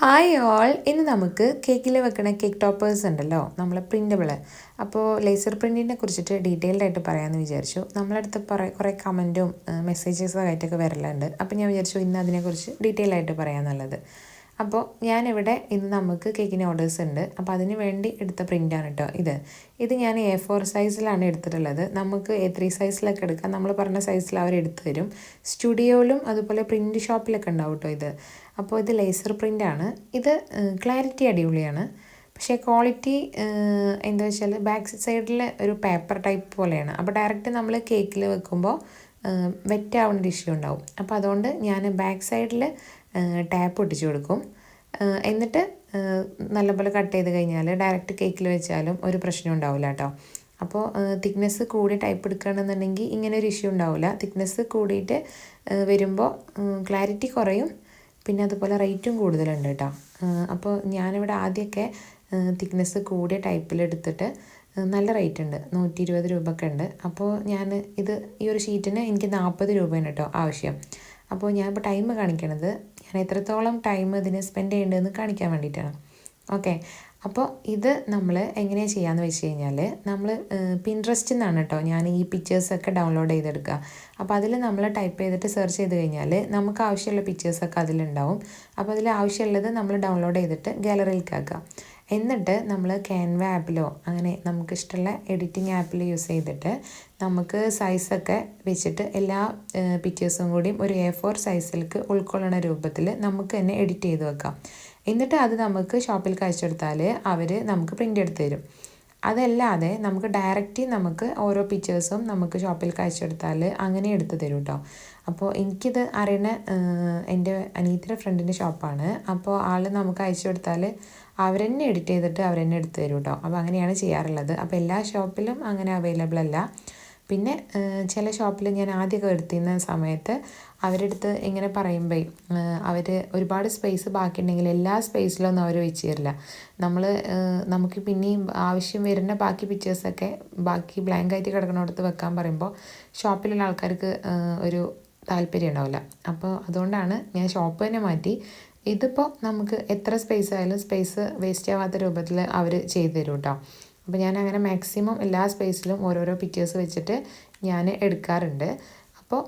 Hi all ഇന്ന് നമുക്ക് കേക്കിൽ വെക്കുന്ന കേക്ക് ടോപ്പേഴ്സ് ഉണ്ടല്ലോ നമ്മൾ പ്രിന്റബിൾ അപ്പോൾ ലേസർ പ്രിന്റിനെ കുറിച്ചിട്ട് ഡീറ്റെയിൽഡ് ആയിട്ട് പറയാമെന്ന് വിചാരിച്ചു. നമ്മളടുത്ത് പറ കുറേ കമന്റും മെസ്സേജസും ആയിട്ടൊക്കെ വരലുണ്ട്. അപ്പോൾ ഞാൻ വിചാരിച്ചു ഇന്ന് അതിനെക്കുറിച്ച് ഡീറ്റെയിൽ ആയിട്ട് പറയാമെന്നുള്ളത് അപ്പോൾ ഞാനിവിടെ ഇന്ന് നമുക്ക് കേക്കിന് ഓർഡേഴ്സ് ഉണ്ട്. അപ്പോൾ അതിന് വേണ്ടി എടുത്ത പ്രിന്റാണ് കേട്ടോ ഇത്. ഇത് ഞാൻ എ ഫോർ സൈസിലാണ് എടുത്തിട്ടുള്ളത്. നമുക്ക് എ ത്രീ സൈസിലൊക്കെ എടുക്കാം. നമ്മൾ പറഞ്ഞ സൈസിൽ അവർ എടുത്തു തരും. സ്റ്റുഡിയോയിലും അതുപോലെ പ്രിന്റ് ഷോപ്പിലൊക്കെ ഉണ്ടാവും കേട്ടോ ഇത്. അപ്പോൾ ഇത് ലേസർ പ്രിന്റാണ് ഇത് ക്ലാരിറ്റി അടിപൊളിയാണ്. പക്ഷേ ക്വാളിറ്റി എന്താ വെച്ചാൽ ബാക്ക് സൈഡിൽ ഒരു പേപ്പർ ടൈപ്പ് പോലെയാണ്. അപ്പോൾ ഡയറക്റ്റ് നമ്മൾ കേക്കിൽ വെക്കുമ്പോൾ വെറ്റ് ഇഷ്യൂ ഉണ്ടാവും. അപ്പോൾ അതുകൊണ്ട് ഞാൻ ബാക്ക് സൈഡിൽ ടാപ്പ് ഒട്ടിച്ചു കൊടുക്കും. എന്നിട്ട് നല്ലപോലെ കട്ട് ചെയ്ത് കഴിഞ്ഞാൽ ഡയറക്റ്റ് കേക്കിൽ വെച്ചാലും ഒരു പ്രശ്നം ഉണ്ടാവില്ല കേട്ടോ അപ്പോൾ തിക്നെസ് കൂടി ടൈപ്പ് എടുക്കുകയാണെന്നുണ്ടെങ്കിൽ ഇങ്ങനെ ഒരു ഇഷ്യൂ ഉണ്ടാവില്ല തിക്നെസ് കൂടിയിട്ട് വരുമ്പോൾ ക്ലാരിറ്റി കുറയും. പിന്നെ അതുപോലെ റേറ്റും കൂടുതലുണ്ട് കേട്ടോ അപ്പോൾ ഞാനിവിടെ ആദ്യമൊക്കെ തിക്നെസ് കൂടിയ ടൈപ്പിൽ എടുത്തിട്ട് നല്ല റേറ്റ് ഉണ്ട്. നൂറ്റി ഇരുപത് രൂപയൊക്കെ ഉണ്ട്. അപ്പോൾ ഞാൻ ഇത് ഈ ഒരു ഷീറ്റിന് എനിക്ക് നാൽപ്പത് രൂപയാണ് കേട്ടോ ആവശ്യം. അപ്പോൾ ഞാൻ ഞാനിപ്പോൾ ടൈം കാണിക്കണത്. ഞാൻ എത്രത്തോളം ടൈം ഇതിന് സ്പെൻഡ് ചെയ്യേണ്ടതെന്ന് കാണിക്കാൻ വേണ്ടിയിട്ടാണ്. ഓക്കെ അപ്പോൾ ഇത് നമ്മൾ എങ്ങനെയാണ് ചെയ്യാമെന്ന് വെച്ച് കഴിഞ്ഞാൽ നമ്മൾ പിൻട്രസ്റ്റിൽ നിന്നാണ് കേട്ടോ ഞാൻ ഈ പിക്ചേഴ്സൊക്കെ ഡൗൺലോഡ് ചെയ്തെടുക്കുക അപ്പോൾ അതിൽ നമ്മൾ ടൈപ്പ് ചെയ്തിട്ട് സെർച്ച് ചെയ്ത് കഴിഞ്ഞാൽ നമുക്ക് ആവശ്യമുള്ള പിക്ചേഴ്സൊക്കെ അതിലുണ്ടാവും. അപ്പോൾ അതിൽ ആവശ്യമുള്ളത് നമ്മൾ ഡൗൺലോഡ് ചെയ്തിട്ട് ഗാലറിയിലേക്ക് ആക്കുക എന്നിട്ട് നമ്മൾ ക്യാൻവ ആപ്പിലോ അങ്ങനെ നമുക്കിഷ്ടമുള്ള എഡിറ്റിംഗ് ആപ്പിൽ യൂസ് ചെയ്തിട്ട് നമുക്ക് സൈസൊക്കെ വെച്ചിട്ട് എല്ലാ പിക്ചേഴ്സും കൂടിയും ഒരു എ ഫോർ സൈസിലേക്ക് ഉൾക്കൊള്ളുന്ന രൂപത്തിൽ നമുക്ക് തന്നെ എഡിറ്റ് ചെയ്ത് വെക്കാം. എന്നിട്ട് അത് നമുക്ക് ഷോപ്പിൽ കഴിച്ചെടുത്താൽ അവർ നമുക്ക് പ്രിന്റ് എടുത്ത് തരും. അതല്ലാതെ നമുക്ക് ഡയറക്റ്റ് നമുക്ക് ഓരോ പിക്ചേഴ്സും നമുക്ക് ഷോപ്പിൽ കാഴ്ചെടുത്താൽ അങ്ങനെ എടുത്ത് തരും കേട്ടോ അപ്പോൾ എനിക്കിത് അറിയണ എന്റെ അനീത്തിന്റെ ഫ്രണ്ടിന്റെ ഷോപ്പാണ് അപ്പോൾ ആൾ നമുക്ക് അയച്ചു കൊടുത്താൽ അവരെന്നെ എഡിറ്റ് ചെയ്തിട്ട് അവരെന്നെ എടുത്ത് തരും കേട്ടോ അപ്പോൾ അങ്ങനെയാണ് ചെയ്യാറുള്ളത്. അപ്പോൾ എല്ലാ ഷോപ്പിലും അങ്ങനെ അവൈലബിൾ അല്ല. പിന്നെ ചില ഷോപ്പിൽ ഞാൻ ആദ്യമൊക്കെ എടുത്തിരുന്ന സമയത്ത് അവരെടുത്ത് ഇങ്ങനെ പറയുമ്പോൾ അവർ ഒരുപാട് സ്പേസ് ബാക്കിയുണ്ടെങ്കിൽ എല്ലാ സ്പേസിലൊന്നും അവർ വെച്ച് തരില്ല നമ്മൾ നമുക്ക് പിന്നെയും ആവശ്യം വരുന്ന ബാക്കി പിക്ചേഴ്സൊക്കെ ബാക്കി ബ്ലാങ്ക് ആയിട്ട് കിടക്കുന്നിടത്ത് വെക്കാൻ പറയുമ്പോൾ ഷോപ്പിലുള്ള ആൾക്കാർക്ക് ഒരു താല്പര്യം ഉണ്ടാവില്ല. അപ്പോൾ അതുകൊണ്ടാണ് ഞാൻ ഷോപ്പ് തന്നെ മാറ്റി. ഇതിപ്പോൾ നമുക്ക് എത്ര സ്പേസ് ആയാലും സ്പേസ് വേസ്റ്റ് ആവാത്ത രൂപത്തിൽ അവർ ചെയ്തു തരും കേട്ടോ അപ്പോൾ ഞാൻ അങ്ങനെ മാക്സിമം എല്ലാ സ്പേസിലും ഓരോരോ പിക്ചേഴ്സ് വെച്ചിട്ട് ഞാൻ എടുക്കാറുണ്ട്. അപ്പോൾ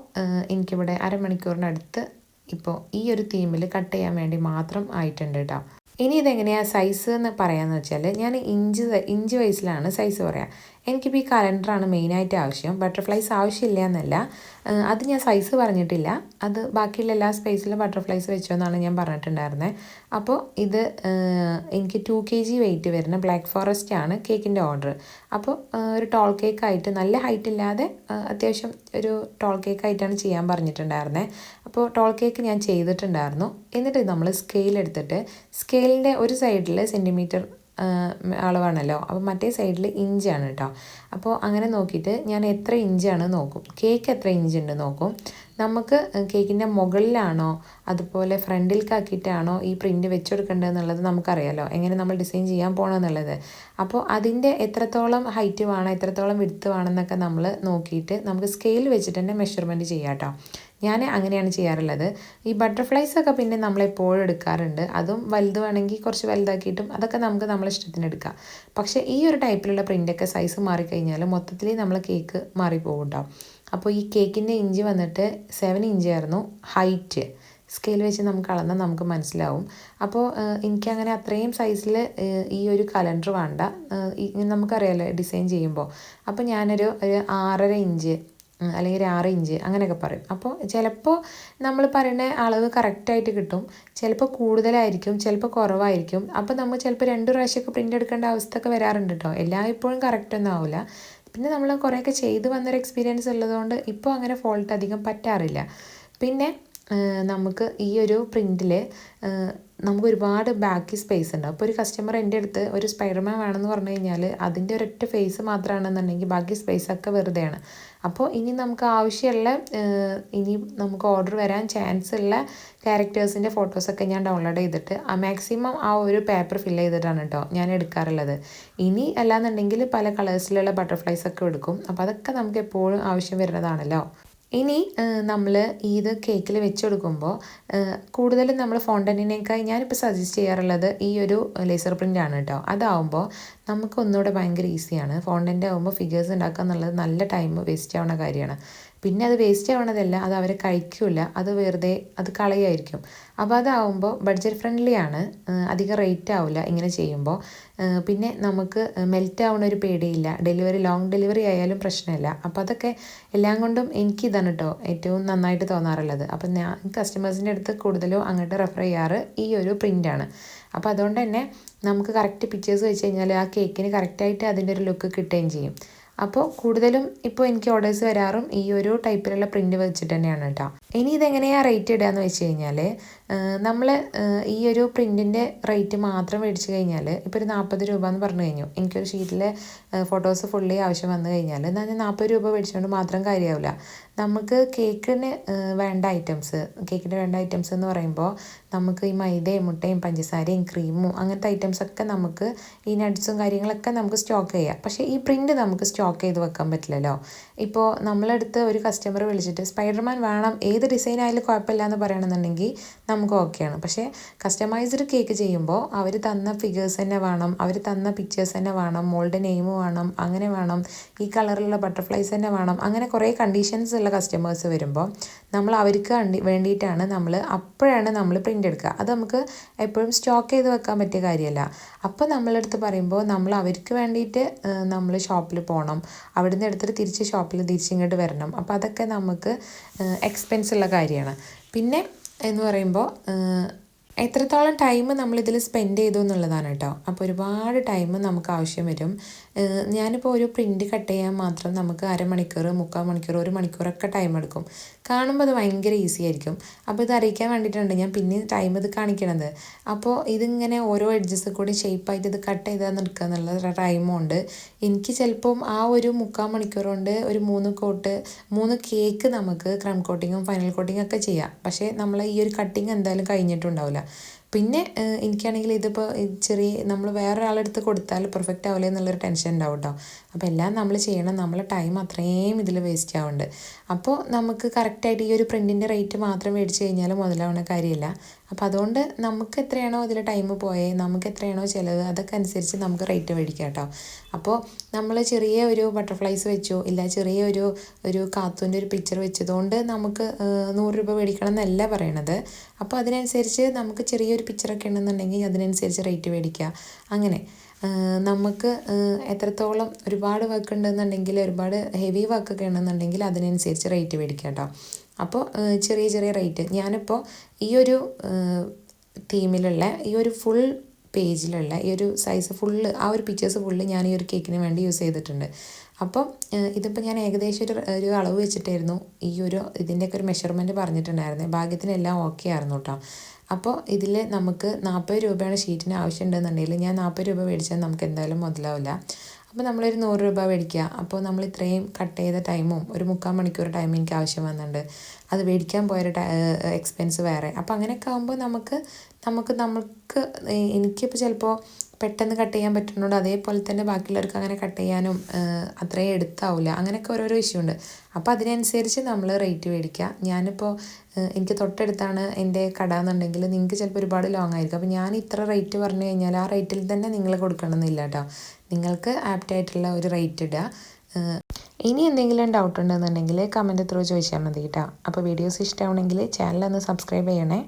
എനിക്കിവിടെ അരമണിക്കൂറിനടുത്ത് ഇപ്പോൾ ഈ ഒരു തീമിൽ കട്ട് ചെയ്യാൻ വേണ്ടി മാത്രം ആയിട്ടുണ്ട് കേട്ടോ ഇനി ഇതെങ്ങനെയാണ് സൈസ് എന്ന് പറയാമെന്ന് വെച്ചാൽ ഞാൻ ഇഞ്ച് ഇഞ്ച് വൈസിലാണ് സൈസ് പറയാം. എനിക്കിപ്പോൾ ഈ കലണ്ടറാണ് മെയിനായിട്ട് ആവശ്യം. ബട്ടർഫ്ലൈസ് ആവശ്യമില്ല എന്നല്ല അത് ഞാൻ സൈസ് പറഞ്ഞിട്ടില്ല. അത് ബാക്കിയുള്ള എല്ലാ സ്പേസിലും ബട്ടർഫ്ലൈസ് വെച്ചോ എന്നാണ് ഞാൻ പറഞ്ഞിട്ടുണ്ടായിരുന്നത് അപ്പോൾ ഇത് എനിക്ക് ടു കെ ജി വെയിറ്റ് വരുന്ന ബ്ലാക്ക് ഫോറസ്റ്റ് ആണ് കേക്കിന്റെ ഓർഡർ. അപ്പോൾ ഒരു ടോൾ കേക്കായിട്ട് നല്ല ഹൈറ്റ് ഇല്ലാതെ അത്യാവശ്യം ഒരു ടോൾ കേക്കായിട്ടാണ് ചെയ്യാൻ പറഞ്ഞിട്ടുണ്ടായിരുന്നത് അപ്പോൾ ടോൾ കേക്ക് ഞാൻ ചെയ്തിട്ടുണ്ടായിരുന്നു. എന്നിട്ട് നമ്മൾ സ്കെയിൽ എടുത്തിട്ട് സ്കെയിലിന്റെ ഒരു സൈഡിൽ സെന്റിമീറ്റർ അളവാണല്ലോ. അപ്പോൾ മറ്റേ സൈഡിൽ ഇഞ്ചാണ് കേട്ടോ അപ്പോൾ അങ്ങനെ നോക്കിയിട്ട് ഞാൻ എത്ര ഇഞ്ചാണ് നോക്കും. കേക്ക് എത്ര ഇഞ്ച് ഉണ്ട് നോക്കും. നമുക്ക് കേക്കിന്റെ മുകളിലാണോ അതുപോലെ ഫ്രണ്ടിൽ കാക്കിയിട്ടാണോ ഈ പ്രിന്റ് വെച്ചെടുക്കേണ്ടത് എന്നുള്ളത് നമുക്കറിയാലോ. എങ്ങനെ നമ്മൾ ഡിസൈൻ ചെയ്യാൻ പോകണമെന്നുള്ളത് അപ്പോൾ അതിന്റെ എത്രത്തോളം ഹൈറ്റ് വേണം എത്രത്തോളം വിടുത്ത് വേണമെന്നൊക്കെ നമ്മൾ നോക്കിയിട്ട് നമുക്ക് സ്കെയിൽ വെച്ചിട്ട് തന്നെ മെഷർമെന്റ് ചെയ്യാം ഞാൻ അങ്ങനെയാണ് ചെയ്യാറുള്ളത്. ഈ ബട്ടർഫ്ലൈസ് ഒക്കെ പിന്നെ നമ്മൾ എപ്പോഴും എടുക്കാറുണ്ട്. അതും വലുത് വേണമെങ്കിൽ കുറച്ച് വലുതാക്കിയിട്ടും അതൊക്കെ നമുക്ക് നമ്മളെ ഇഷ്ടത്തിന് എടുക്കാം. പക്ഷേ ഈ ഒരു ടൈപ്പിലുള്ള പ്രിന്റൊക്കെ സൈസ് മാറിക്കഴിഞ്ഞാൽ മൊത്തത്തിൽ നമ്മൾ കേക്ക് മാറിപ്പോകും കേട്ടോ അപ്പോൾ ഈ കേക്കിന്റെ ഇഞ്ച് വന്നിട്ട് സെവൻ ഇഞ്ച് ആയിരുന്നു ഹൈറ്റ് സ്കെയിൽ വെച്ച് നമുക്ക് അളന്നാൽ നമുക്ക് മനസ്സിലാവും. അപ്പോൾ എനിക്കങ്ങനെ അത്രയും സൈസിൽ ഈ ഒരു കലണ്ടർ വേണ്ട. നമുക്കറിയാലോ ഡിസൈൻ ചെയ്യുമ്പോൾ അപ്പോൾ ഞാനൊരു ഒരു ആറര ഇഞ്ച് അല്ലെങ്കിൽ ഒരു ആറ് ഇഞ്ച് അങ്ങനെയൊക്കെ പറയും. അപ്പോൾ ചിലപ്പോൾ നമ്മൾ പറയുന്ന അളവ് കറക്റ്റായിട്ട് കിട്ടും. ചിലപ്പോൾ കൂടുതലായിരിക്കും ചിലപ്പോൾ കുറവായിരിക്കും. അപ്പോൾ നമ്മൾ ചിലപ്പോൾ രണ്ട് പ്രാവശ്യമൊക്കെ പ്രിന്റ് എടുക്കേണ്ട അവസ്ഥയൊക്കെ വരാറുണ്ട് കേട്ടോ എല്ലാം ഇപ്പോഴും കറക്റ്റൊന്നും ആവില്ല. പിന്നെ നമ്മൾ കുറേയൊക്കെ ചെയ്ത് വന്നൊരു എക്സ്പീരിയൻസ് ഉള്ളതുകൊണ്ട് ഇപ്പോൾ അങ്ങനെ ഫോൾട്ട് അധികം പറ്റാറില്ല. പിന്നെ നമുക്ക് ഈ ഒരു പ്രിന്റിൽ നമുക്ക് ഒരുപാട് ബാക്കി സ്പേസ് ഉണ്ട്. അപ്പോൾ ഒരു കസ്റ്റമർ എന്റെ അടുത്ത് ഒരു സ്പൈഡർമാൻ വേണമെന്ന് പറഞ്ഞു കഴിഞ്ഞാൽ അതിന്റെ ഒരൊറ്റ ഫേസ് മാത്രമാണെന്നുണ്ടെങ്കിൽ ബാക്കി സ്പേസ് ഒക്കെ വെറുതെയാണ്. അപ്പോൾ ഇനി നമുക്ക് ആവശ്യമുള്ള ഇനി നമുക്ക് ഓർഡർ വരാൻ ചാൻസ് ഉള്ള ക്യാരക്ടേഴ്സിന്റെ ഫോട്ടോസൊക്കെ ഞാൻ ഡൗൺലോഡ് ചെയ്തിട്ട് ആ മാക്സിമം ആ ഒരു പേപ്പർ ഫില്ല് ചെയ്തിട്ടാണ് കേട്ടോ ഞാൻ എടുക്കാറുള്ളത്. ഇനി അല്ലാന്നുണ്ടെങ്കിൽ പല കളേഴ്സിലുള്ള ബട്ടർഫ്ലൈസ് ഒക്കെ എടുക്കും. അപ്പോൾ അതൊക്കെ നമുക്ക് എപ്പോഴും ആവശ്യം വരുന്നതാണല്ലോ. ഇനി നമ്മൾ ഇത് കേക്കിൽ വെച്ച് കൊടുക്കുമ്പോൾ കൂടുതലും നമ്മൾ ഫോണ്ടനിനേക്കായി ഞാനിപ്പോൾ സജസ്റ്റ് ചെയ്യാറുള്ളത് ഈ ഒരു ലേസർ പ്രിന്റ് ആണ് കേട്ടോ അതാവുമ്പോൾ നമുക്ക് ഒന്നുകൂടെ ഭയങ്കര ഈസിയാണ്. ഫോണ്ടന്റ് ആകുമ്പോൾ ഫിഗേഴ്സ് ഉണ്ടാക്കുക എന്നുള്ളത് നല്ല ടൈം വേസ്റ്റ് ആവുന്ന കാര്യമാണ്. പിന്നെ അത് വേസ്റ്റ് ആവണതല്ല അത് അവർ കഴിക്കില്ല അത് വെറുതെ അത് കളയായിരിക്കും. അപ്പോൾ അതാവുമ്പോൾ ബഡ്ജറ്റ് ഫ്രണ്ട്ലി ആണ്. അധികം റേറ്റ് ആവില്ല ഇങ്ങനെ ചെയ്യുമ്പോൾ പിന്നെ നമുക്ക് മെൽറ്റ് ആവുന്ന ഒരു പേടിയില്ല. ഡെലിവറി ലോങ് ഡെലിവറി ആയാലും പ്രശ്നമില്ല. അപ്പോൾ അതൊക്കെ എല്ലാം കൊണ്ടും എനിക്ക് ഇതാണ് കേട്ടോ ഏറ്റവും നന്നായിട്ട് തോന്നാറുള്ളത്. അപ്പം ഞാൻ കസ്റ്റമേഴ്സിന്റെ അടുത്ത് കൂടുതലും അങ്ങോട്ട് റെഫർ ചെയ്യാറ് ഈ ഒരു പ്രിന്റാണ് അപ്പോൾ അതുകൊണ്ട് തന്നെ നമുക്ക് കറക്റ്റ് പിക്ചേഴ്സ് വെച്ച് കഴിഞ്ഞാൽ ആ കേക്കിന് കറക്റ്റായിട്ട് അതിന്റെ ഒരു ലുക്ക് കിട്ടുകയും ചെയ്യും. അപ്പോൾ കൂടുതലും ഇപ്പോൾ എനിക്ക് ഓർഡേഴ്സ് വരാറും ഈ ഒരു ടൈപ്പിലുള്ള പ്രിന്റ് വെച്ചിട്ട് തന്നെയാണ് കേട്ടോ. ഇനി ഇതെങ്ങനെയാണ് റേറ്റ് ഇടുക എന്ന് വെച്ച് കഴിഞ്ഞാൽ നമ്മൾ ഈ ഒരു പ്രിന്റിന്റെ റേറ്റ് മാത്രം മേടിച്ച് കഴിഞ്ഞാൽ ഇപ്പോൾ ഒരു നാൽപ്പത് രൂപ എന്ന് പറഞ്ഞു കഴിഞ്ഞു. എനിക്കൊരു ഷീറ്റിലെ ഫോട്ടോസ് ഫുള്ളി ആവശ്യം വന്നു കഴിഞ്ഞാൽ എന്നാൽ ഞാൻ നാൽപ്പത് രൂപ മേടിച്ചുകൊണ്ട് മാത്രം കാര്യമാവില്ല നമുക്ക് കേക്കിന് വേണ്ട ഐറ്റംസ് കേക്കിന് വേണ്ട ഐറ്റംസ് എന്ന് പറയുമ്പോൾ നമുക്ക് ഈ മൈദയും മുട്ടയും പഞ്ചസാരയും ക്രീമും അങ്ങനത്തെ ഐറ്റംസ് ഒക്കെ നമുക്ക് ഈ നട്ട്സും കാര്യങ്ങളൊക്കെ നമുക്ക് സ്റ്റോക്ക് ചെയ്യാം. പക്ഷേ ഈ പ്രിന്റ് നമുക്ക് സ്റ്റോക്ക് ചെയ്ത് വെക്കാൻ പറ്റില്ലല്ലോ. ഇപ്പോൾ നമ്മളെടുത്ത് ഒരു കസ്റ്റമർ വിളിച്ചിട്ട് സ്പൈഡർമാൻ വേണം ഏത് ഡിസൈൻ ആയാലും കുഴപ്പമില്ല എന്ന് പറയണമെന്നുണ്ടെങ്കിൽ നമുക്ക് ഓക്കെയാണ്. പക്ഷേ കസ്റ്റമൈസ്ഡ് കേക്ക് ചെയ്യുമ്പോൾ അവർ തന്ന ഫിഗേഴ്സ് തന്നെ വേണം അവർ തന്ന പിക്ചേഴ്സ് തന്നെ വേണം മോളുടെ നെയിം വേണം അങ്ങനെ വേണം ഈ കളറിലുള്ള ബട്ടർഫ്ലൈസ് തന്നെ വേണം അങ്ങനെ കുറേ കണ്ടീഷൻസ് ഉള്ള കസ്റ്റമേഴ്സ് വരുമ്പോൾ നമ്മൾ അവർക്ക് വേണ്ടിയിട്ടാണ് നമ്മൾ അപ്പോഴാണ് നമ്മൾ പ്രിന്റ് എടുക്കുക. അത് നമുക്ക് എപ്പോഴും സ്റ്റോക്ക് ചെയ്ത് വെക്കാൻ പറ്റിയ കാര്യമല്ല. അപ്പോൾ നമ്മളെടുത്ത് പറയുമ്പോൾ നമ്മൾ അവർക്ക് വേണ്ടിയിട്ട് നമ്മൾ ഷോപ്പിൽ പോകണം അവിടുന്ന് എടുത്തിട്ട് തിരിച്ച് ഷോപ്പിൽ തിരിച്ചിങ്ങോട്ട് വരണം. അപ്പോൾ അതൊക്കെ നമുക്ക് എക്സ്പെൻസ് ഉള്ള കാര്യമാണ്. പിന്നെ എന്ന് പറയുമ്പോൾ എത്രത്തോളം ടൈം നമ്മളിതിൽ സ്പെൻഡ് ചെയ്തു എന്നുള്ളതാണ് കേട്ടോ. അപ്പോൾ ഒരുപാട് ടൈം നമുക്ക് ആവശ്യം വരും. ഞാനിപ്പോൾ ഒരു പ്രിന്റ് കട്ട് ചെയ്യാൻ മാത്രം നമുക്ക് അരമണിക്കൂർ മുക്കാൽ മണിക്കൂർ ഒരു മണിക്കൂറൊക്കെ ടൈം എടുക്കും. കാണുമ്പോൾ അത് ഭയങ്കര ഈസി ആയിരിക്കും. അപ്പോൾ ഇത് അറിയിക്കാൻ വേണ്ടിയിട്ടുണ്ട് ഞാൻ പിന്നെ ടൈം ഇത് കാണിക്കണത്. അപ്പോൾ ഇതിങ്ങനെ ഓരോ എഡ്ജസ് കൂടി ഷേപ്പായിട്ട് ഇത് കട്ട് ചെയ്താൽ നിൽക്കുക എന്നുള്ള ടൈമുണ്ട് എനിക്ക് ചിലപ്പം ആ ഒരു മുക്കാൽ മണിക്കൂർ കൊണ്ട് ഒരു മൂന്ന് കോട്ട് മൂന്ന് കേക്ക് നമുക്ക് ക്രം കോട്ടിങ്ങും ഫൈനൽ കോട്ടിങ്ങും ഒക്കെ ചെയ്യാം. പക്ഷേ നമ്മൾ ഈ ഒരു കട്ടിങ് എന്തായാലും കഴിഞ്ഞിട്ടുണ്ടാവില്ല. പിന്നെ എനിക്കാണെങ്കിൽ ഇതിപ്പോൾ ചെറിയ നമ്മൾ വേറെ ഒരാളെടുത്ത് കൊടുത്താൽ പെർഫെക്റ്റ് ആവില്ല എന്നുള്ളൊരു ടെൻഷൻ ഉണ്ടാവും കേട്ടോ അപ്പോൾ എല്ലാം നമ്മൾ ചെയ്യണം. നമ്മളെ ടൈം അത്രയും ഇതിൽ വേസ്റ്റ് ആവുന്നുണ്ട് അപ്പോൾ നമുക്ക് കറക്റ്റായിട്ട് ഈ ഒരു പ്രിന്റിന്റെ റേറ്റ് മാത്രം മേടിച്ച് കഴിഞ്ഞാൽ മുതലാവുന്ന കാര്യമില്ല അപ്പോൾ അതുകൊണ്ട് നമുക്ക് എത്രയാണോ അതിൽ ടൈം പോയേ നമുക്ക് എത്രയാണോ ചിലവ് അതൊക്കെ അനുസരിച്ച് നമുക്ക് റേറ്റ് മേടിക്കാം കേട്ടോ അപ്പോൾ നമ്മൾ ചെറിയ ഒരു ബട്ടർഫ്ലൈസ് വെച്ചു ഇല്ല ചെറിയ ഒരു ഒരു കാത്തൂന്റെ ഒരു പിക്ചർ വെച്ചതുകൊണ്ട് നമുക്ക് നൂറ് രൂപ മേടിക്കണം എന്നല്ല പറയണത്. അപ്പോൾ അതിനനുസരിച്ച് നമുക്ക് ചെറിയൊരു പിക്ചറൊക്കെ ഉണ്ടെന്നുണ്ടെങ്കിൽ അതിനനുസരിച്ച് റേറ്റ് മേടിക്കുക. അങ്ങനെ നമുക്ക് എത്രത്തോളം ഒരുപാട് വർക്ക് ഉണ്ടെന്നുണ്ടെങ്കിൽ ഒരുപാട് ഹെവി വർക്കൊക്കെ ഉണ്ടെന്നുണ്ടെങ്കിൽ അതിനനുസരിച്ച് റേറ്റ് മേടിക്കുക കേട്ടോ. അപ്പോൾ ചെറിയ ചെറിയ റേറ്റ് ഞാനിപ്പോൾ ഈ ഒരു തീമിലുള്ള ഈ ഒരു ഫുൾ പേജിലുള്ള ഈ ഒരു സൈസ് ഫുള്ള് ആ ഒരു പിക്ചേഴ്സ് ഫുള്ള് ഞാൻ ഈ ഒരു കേക്കിന് വേണ്ടി യൂസ് ചെയ്തിട്ടുണ്ട്. അപ്പം ഇതിപ്പോൾ ഞാൻ ഏകദേശം ഒരു ഒരു അളവ് വെച്ചിട്ടായിരുന്നു ഈ ഒരു ഇതിന്റെയൊക്കെ ഒരു മെഷർമെന്റ് പറഞ്ഞിട്ടുണ്ടായിരുന്നത് ഭാഗ്യത്തിനെല്ലാം ഓക്കെ ആയിരുന്നു കേട്ടോ അപ്പോൾ ഇതിൽ നമുക്ക് നാൽപ്പത് രൂപയാണ് ഷീറ്റിന് ആവശ്യമുണ്ടെന്നുണ്ടെങ്കിൽ ഞാൻ നാൽപ്പത് രൂപ മേടിച്ചാൽ നമുക്ക് എന്തായാലും മുതലാവില്ല. അപ്പോൾ നമ്മളൊരു നൂറ് രൂപ മേടിക്കുക. അപ്പോൾ നമ്മൾ ഇത്രയും കട്ട് ചെയ്ത ടൈമും ഒരു മുക്കാൽ മണിക്കൂർ ടൈം എനിക്ക് ആവശ്യം വന്നിട്ടുണ്ട്. അത് മേടിക്കാൻ പോയൊരു എക്സ്പെൻസ് വേറെ. അപ്പോൾ അങ്ങനെയൊക്കെ ആകുമ്പോൾ നമുക്ക് നമുക്ക് നമുക്ക് എനിക്കിപ്പോൾ ചിലപ്പോൾ പെട്ടെന്ന് കട്ട് ചെയ്യാൻ പറ്റുന്നുണ്ട്. അതേപോലെ തന്നെ ബാക്കിയുള്ളവർക്ക് അങ്ങനെ കട്ട് ചെയ്യാനും അത്രയും എടുത്താവില്ല അങ്ങനെയൊക്കെ ഓരോരോ ഇഷ്യൂ ഉണ്ട്. അപ്പോൾ അതിനനുസരിച്ച് നമ്മൾ റേറ്റ് മേടിക്കുക. ഞാനിപ്പോൾ എനിക്ക് തൊട്ടടുത്താണ് എന്റെ കട എന്നുണ്ടെങ്കിൽ നിങ്ങൾക്ക് ചിലപ്പോൾ ഒരുപാട് ലോങ് ആയിരിക്കും. അപ്പോൾ ഞാൻ ഇത്ര റേറ്റ് പറഞ്ഞു കഴിഞ്ഞാൽ ആ റേറ്റിൽ തന്നെ നിങ്ങൾ കൊടുക്കണമെന്നില്ല കേട്ടോ. നിങ്ങൾക്ക് ആപ്റ്റായിട്ടുള്ള ഒരു റേറ്റ് ഇടുക. ഇനി എന്തെങ്കിലും ഡൗട്ട് ഉണ്ടെന്നുണ്ടെങ്കിൽ കമന്റ് ത്രൂ ചോദിച്ചാൽ മതി കേട്ടോ. അപ്പോൾ വീഡിയോസ് ഇഷ്ടമാണെങ്കിൽ ചാനൽ ഒന്ന് സബ്സ്ക്രൈബ് ചെയ്യണേ.